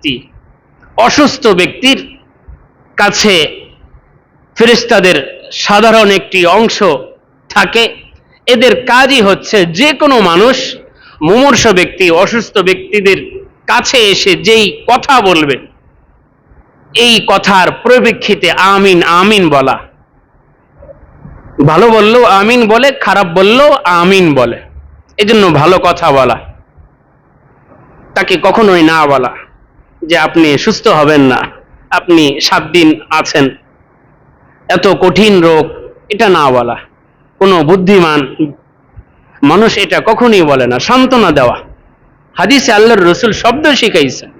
ব্যক্তি, অসুস্থ ব্যক্তির কাছে ফেরেশতাদের সাধারণ একটি অংশ থাকে। এদের কাজই হচ্ছে যে কোনো মানুষ মুমূর্ষ ব্যক্তি, অসুস্থ ব্যক্তিদের কাছে এসে যেই কথা বলবে, এই কথার পরিপ্রেক্ষিতে আমিন আমিন বলা। ভালো বললেও আমিন বলে, খারাপ বললেও আমিন বলে। এই জন্য ভালো কথা বলা। তাকে কখনোই না বলা। যে আপনি সুস্থ হবেন না, আপনি সাত দিন আছেন। এত কঠিন রোগ, এটা না বলা। কোনো বুদ্ধিমান মানুষ এটা কখনই বলে না, সান্ত্বনা দেওয়া। হাদিসে আল্লাহর রসুল শব্দ শিখাইছেন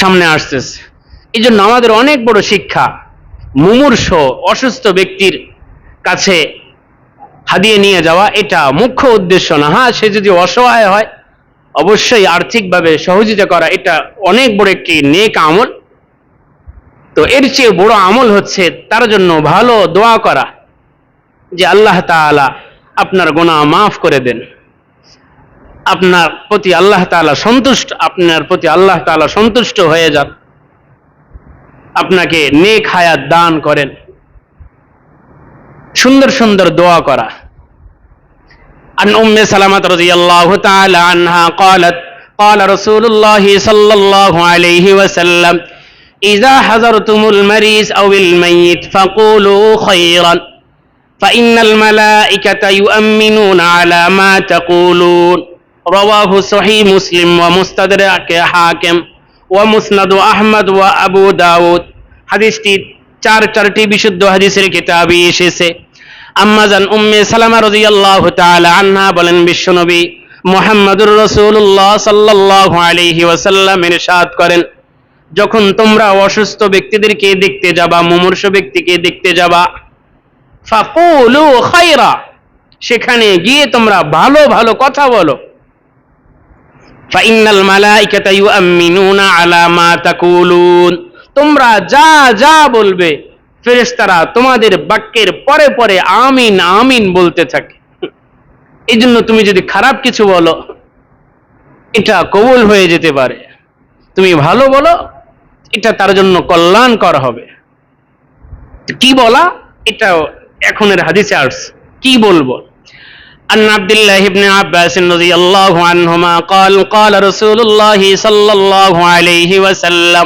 সামনে আসতেছে। এই জন্য আমাদের অনেক বড় শিক্ষা, মুমূর্ষ অসুস্থ ব্যক্তির কাছে হাদিয়ে নিয়ে যাওয়া, এটা মুখ্য উদ্দেশ্য না। হ্যাঁ সে যদি অসহায় হয়, অবশ্যই আর্থিকভাবে সহযোগিতা করা, এটা অনেক বড় একটি নেক আমল। তো এর চেয়ে বড় আমল হচ্ছে তার জন্য ভালো দোয়া করা, যে আল্লাহ তাআলা আপনার গোনা মাফ করে দেন। আপনার প্রতি আল্লাহ তাআলা সন্তুষ্ট, আপনার প্রতি আল্লাহ তাআলা সন্তুষ্ট হয়ে যান। আপনাকে নেক হায়াত দান করেন। সুন্দর সুন্দর দোয়া করা عن أم سلمة رضي الله تعالى عنها قالت قال رسول الله صلى الله عليه وسلم إذا حضرتم المريض أو الميت فقولوا خيرا فإن الملائكة يؤمنون على ما تقولون رواه صحيح مسلم ومستدرك حاكم ومسند أحمد وأبو داود হাদিসটি চার চারটি বিশুদ্ধ হাদিসের কিতাবই এসেছে। আম্মাজান উম্মে সালামা রাদিয়াল্লাহু তাআলা আনহা বলেন, বিশ্বনবী মুহাম্মদুর রাসূলুল্লাহ সাল্লাল্লাহু আলাইহি ওয়াসাল্লাম ইরশাদ করেন, যখন তোমরা অসুস্থ ব্যক্তিদেরকে দেখতে যাবা, মুমূর্ষ ব্যক্তিকে দেখতে যাবা, ফাকুলু খায়রা, সেখানে গিয়ে তোমরা ভালো ভালো কথা বলো। ফাইন্নাল মালাইকাতা ইউআমিনুনা আলা মা তাকুলুন। তোমরা যা যা বলবে ফেরেশতারা তোমাদের বাক্যের পরে পরে আমিন আমিন বলতে থাকে এই জন্য তুমি যদি খারাপ কিছু বলো এটা কবুল হয়ে যেতে পারে তুমি ভালো বলো এটা তার জন্য কল্যাণকর হবে তো কি বলা এটা এখনের হাদিসে আসছে কি বলবো عن عبد الله بن عباس رضي الله عنهما قال قال رسول الله صلى الله عليه وسلم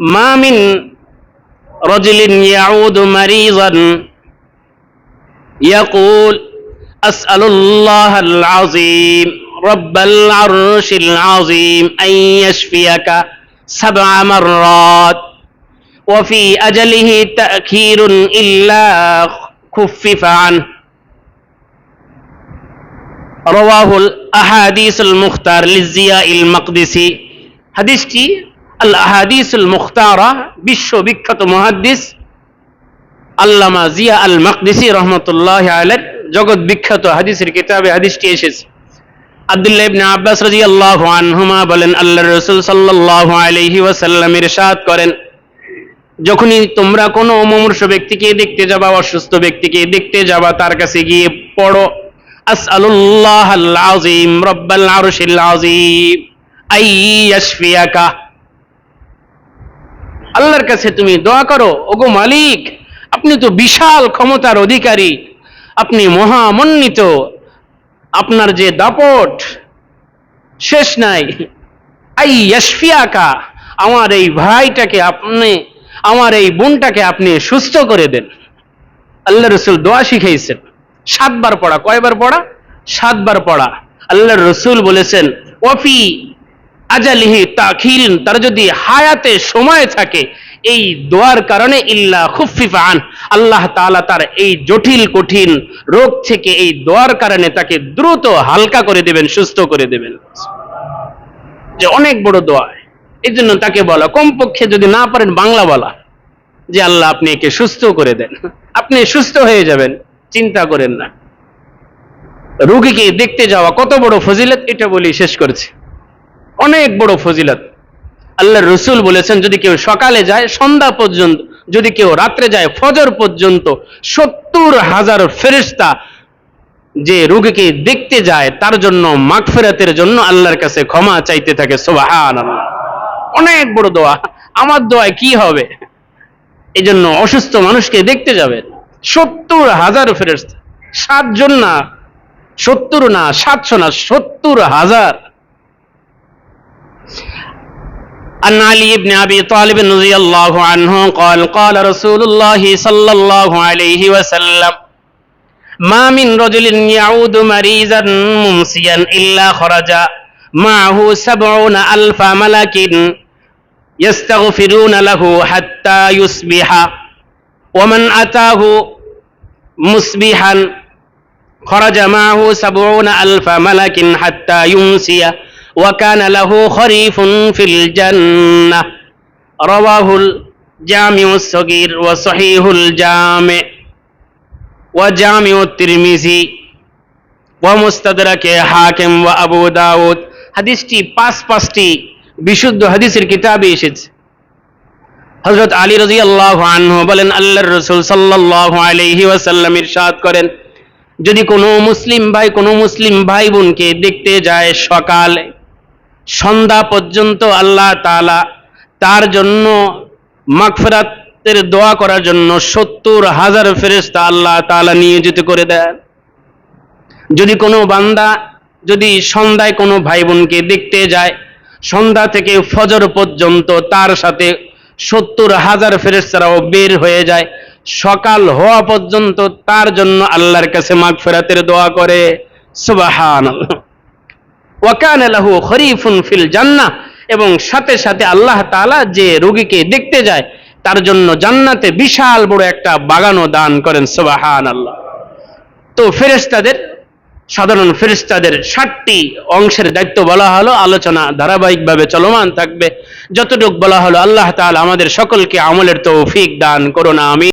ما من رجل يعود مريضا يقول أسأل الله العظيم رب العرش العظيم أن يشفيك سبع مرات وفي أجله تأخير إلا خفف عنه رواه الأحاديث المختار للزياء المقدسي হাদিসটি আল আহাদিসুল মুখতারা বিশ্ব বিখ্যাত মহাদ্দিস আল্লামা জিয়া আল মাকদিসি রহমতুল্লাহ আলের জগৎ বিখ্যাত হাদিসের কিতাবে হাদিসটি এসেছে। আব্দুল্লাহ ইবনে আব্বাস রাদিয়াল্লাহু আনহুমা বলেন, আল্লাহর রাসূল সাল্লাল্লাহু আলাইহি ওয়াসাল্লাম ইরশাদ করেন, যখনই তোমরা কোনো মুমূর্ষ ব্যক্তিকে দেখতে যাবা, অসুস্থ ব্যক্তিকে দেখতে যাবা, তার কাছে গিয়ে পড়ো আসআলুল্লাহ আল আযীম, রব্বাল আরশিল আযীম, আই ইয়াশফিয়াকা আল্লাহর কাছে তুমি দোয়া করো, ওগো মালিক, আপনি তো বিশাল ক্ষমতার অধিকারী। আপনি মহামন্বিত। আপনার যে দাপট, শেষ নাই। আই ইয়াশফিয়াকা, আমার এই ভাইটাকে আপনি, আমার এই বোনটাকে আপনি সুস্থ করে দেন। আল্লাহ রসুল দোয়া শিখাইছেন। সাতবার পড়া। কয়বার পড়া? সাতবার পড়া। আল্লাহর রসুল বলেছেন ওয়াফি আজালিহি তাখিরিন তার যদি হায়াতে সময় থাকে, এই দোয়ার কারণে ইল্লা খুফিফা আন, আল্লাহ তালা তার এই জটিল, কঠিন রোগ থেকে এই দোয়ার কারণে তাকে দ্রুত হালকা করে দেবেন, সুস্থ করে দেবেন। যে অনেক বড় দোয়া। এই জন্য তাকে বলা, কমপক্ষে যদি না পারেন বাংলা বলা, যে আল্লাহ আপনি একে সুস্থ করে দেন। আপনি সুস্থ হয়ে যাবেন, চিন্তা করেন না। রুগীকে দেখতে যাওয়া কত বড় ফজিলত, এটা বলি শেষ করেছি। অনেক বড় ফজিলত। আল্লাহ রসুল বলেছেন, যদি কেউ সকালে যায়, সন্ধ্যা পর্যন্ত, যদি কেউ রাত্রে যায়, ফজর পর্যন্ত, সত্তর হাজার ফেরিস্তা যে রোগীকে দেখতে যায়, তার জন্য মাগফিরাতের জন্য আল্লাহর কাছে ক্ষমা চাইতে থাকে সুবাহান অনেক বড় দোয়া। আমার দোয়ায় কি হবে? এই জন্য অসুস্থ মানুষকে দেখতে যাবে। সত্তর হাজার ফেরত সাতজন না, সত্তর না, সাতশো না, সত্তর হাজার। عن علي بن أبي طالب رضي الله عنه قال قال رسول الله صلى الله عليه وسلم ما من رجل يعود مريضا ممسيا إلا خرج معه سبعون ألف ملك يستغفرون له حتى يصبح ومن أتاه مصبحا خرج معه سبعون ألف ملك حتى يمسي ওয়াকান আলাহু খরিফুন ফিল জান্নাহ রওয়াহুল জামিউস সগীর ওয়া সহিহুল জামে ওয়া জামিউত তিরমিজি ওয়া মুস্তাদরাকে হাকিম ওয়া আবু দাউদ হাদিসটি পাঁচ পাঁচটি বিশুদ্ধ হাদিসের কিতাবে এসেছে। হজরত আলী রাজি আল্লাহ আনহু বলেন আল্লাহ রসুল সাল্লাহ আলহি ওয়াসাল্লাম ইরশাদ করেন, যদি কোনো মুসলিম ভাই, কোনো মুসলিম ভাই বোনকে দেখতে যায় সকালে সন্ধ্যা পর্যন্ত আল্লাহ তাআলা তার জন্য মাগফিরাতের দোয়া করার জন্য সত্তর হাজার ফেরেস্তা আল্লাহ তাআলা নিয়োজিত করে দেন। যদি কোনো বান্দা, যদি সন্ধ্যায় কোনো ভাই বোনকে দেখতে যায়, সন্ধ্যা থেকে ফজর পর্যন্ত তার সাথে সত্তর হাজার ফেরেস্তারাও বের হয়ে যায়, সকাল হওয়া পর্যন্ত তার জন্য আল্লাহর কাছে মাগ ফেরাতের দোয়া করে। সুবাহান ওয়াকান লাহু খরিফুন ফিল জান্নাহ। এবং সাথে সাথে আল্লাহ তাআলা যে রোগীকে দেখতে যায়, তার জন্য জান্নাতে বিশাল বড় একটা বাগানও দান করেন সুবাহান আল্লাহ তো ফেরেস্তাদের সাধারণ ফেরেস্তাদের ষাটটি অংশের দায়িত্ব বলা হলো, আলোচনা ধারাবাহিকভাবে চলমান থাকবে। যতটুকু বলা হলো, আল্লাহ তাআলা আমাদের সকলকে আমলের তৌফিক দান করুন আমি